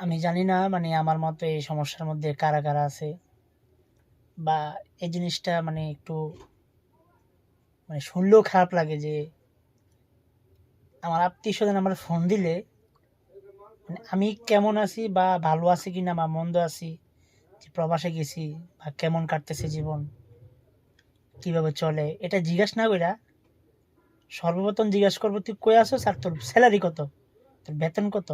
আমি জানি না মানে আমার মতো এই সমস্যার মধ্যে কারা কারা আছে বা এই জিনিসটা মানে একটু মানে শুনলেও খারাপ লাগে যে আমার আত্মীয় স্বজন আমার ফোন দিলে মানে আমি কেমন আছি বা ভালো আছি কি না বা মন্দ আছি, যে প্রবাসে গেছি বা কেমন কাটতেছে জীবন, কীভাবে চলে, এটা জিজ্ঞাস না কইরা সর্বপ্রথম জিজ্ঞাসা করব, তুই কই আছো আর তোর স্যালারি কত? তোর বেতন কত?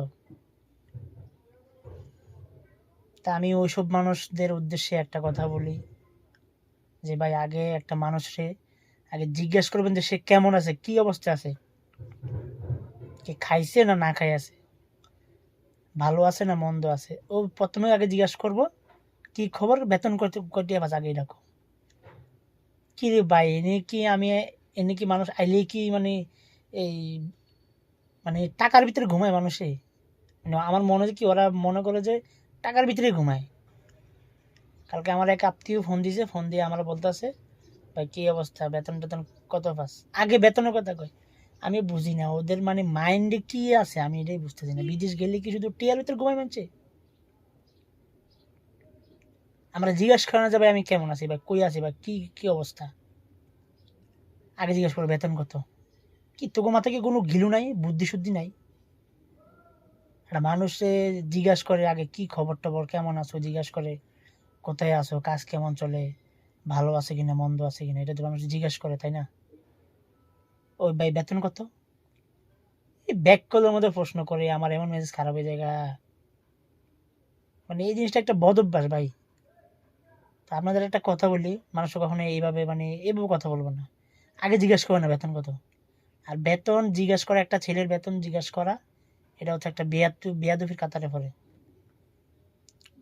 তা আমি ওইসব মানুষদের উদ্দেশ্যে একটা কথা বলি। যে ভাই, আগে একটা মানুষে আগে জিজ্ঞেস করবেন যে সে কেমন আছে, কি অবস্থা আছে? কে খাইছে না না খাই আছে? ভালো আছে না মন্দ আছে? ও প্রথমে আগে জিজ্ঞাসা করব, কি খবর? বেতন করতে কটিয়া বাস আগে রাখো কি রে ভাই, এনে কি আমি, এনে কি মানুষ আইলে কি মানে এই মানে টাকার ভিতরে ঘুমায় মানুষে? মানে আমার মনে হয় কি, ওরা মনে করে যে টাকার ভিতরে ঘুমায়। কালকে আমার এক আত্মীয় ফোন দিয়েছে ফোন দিয়ে আমার বলতেছে, ভাই, কী অবস্থা? বেতন টেতন কত পাস? আগে বেতনের কথা কয়। আমি বুঝি না, ওদের মানে মাইন্ডে কি আছে? আমি এটাই বুঝতেছি না। বিদেশ গেলে কি শুধু টিয়ার ভিতরে ঘুমায় মানছে আমরা জিজ্ঞাসা করা যাবে আমি কেমন আছি? বা কই আছি? বা কি কি অবস্থা? আগে জিজ্ঞাসা করো, বেতন কত? কি তোকে মাথায় কি কোনো গিলু নাই, বুদ্ধি শুদ্ধি নাই। একটা মানুষে জিজ্ঞাসা করে, আগে কি খবর টবর কেমন আছো? জিজ্ঞাসা করে, কোথায় আছো? কাজ কেমন চলে? ভালো আছে কিনা? মন্দ আছে কিনা? এটা তো মানুষ জিজ্ঞাসা করে, তাই না? ওই ভাই, বেতন কত? এই ব্যাক কলের মধ্যে প্রশ্ন করে, আমার এমন মেজাজ খারাপ হয়ে জায়গা মানে এই জিনিসটা একটা বদ অভ্যাস ভাই। তা আপনাদের একটা কথা বলি, মানুষ কখনো এইভাবে মানে এইভাবে কথা বলব না। আগে জিজ্ঞাসা করে না বেতন কত। আর বেতন জিজ্ঞাসা করা, একটা ছেলের বেতন জিজ্ঞাসা করা এটা হচ্ছে একটা বেয়াদু, বেয়াদুফির কাতারে পড়ে।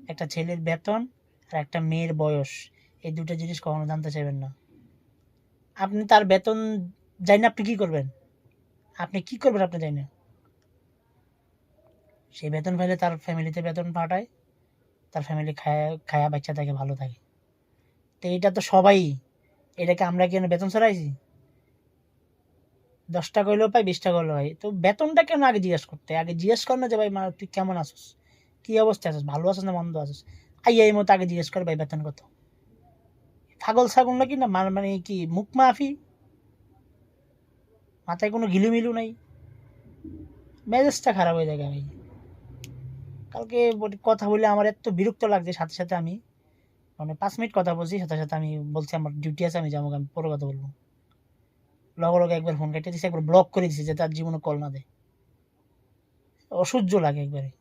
একটা ছেলের বেতন আর একটা মেয়ের বয়স। এই দুটো জিনিস কখনো জানতে চাইবেন না। আপনি তার বেতন জানি না, আপনি কি করবেন? আপনি কি করবেন আপনি জানি না। সেই বেতন পাইলে তার ফ্যামিলিতে বেতন পাঠায়, তার ফ্যামিলি খায়া খায়া বাচ্চা থাকে ভালো থাকে। তো এটা তো সবাই, এটাকে আমরা কেন বেতন ছাড়াইছি? দশ টাকা হইলেও পাই বিশ টাকা পাই তো বেতনটা কেন আগে জিজ্ঞেস করতে? আগে জিজ্ঞেস কর না যে, ভাই, মা, তুই কেমন আছিস? কি অবস্থা আছিস? ভালো আছিস না মন্দ আছিস? আই এই মতো আগে জিজ্ঞেস কর, ভাই, বেতন কত? ছাগল ছাগল নাকি না? মানে কি, মুখ মাফি? মাথায় কোনো গিলুমিলু নাই? মেজাজটা খারাপ হয়ে যায় ভাই। কালকে কথা বলে আমার এত বিরক্ত লাগছে, সাথে সাথে আমি। মানে পাঁচ মিনিট কথা বলছি, সাথে সাথে আমি বলছি, আমার ডিউটি আছে, আমি যাব, আমি পরে কথা বলব। লগে একবার ফোন কেটে দিছে, একবার ব্লক করে দিছে যে তার জীবনে কল না দেয়। অসহ্য লাগে একবারে।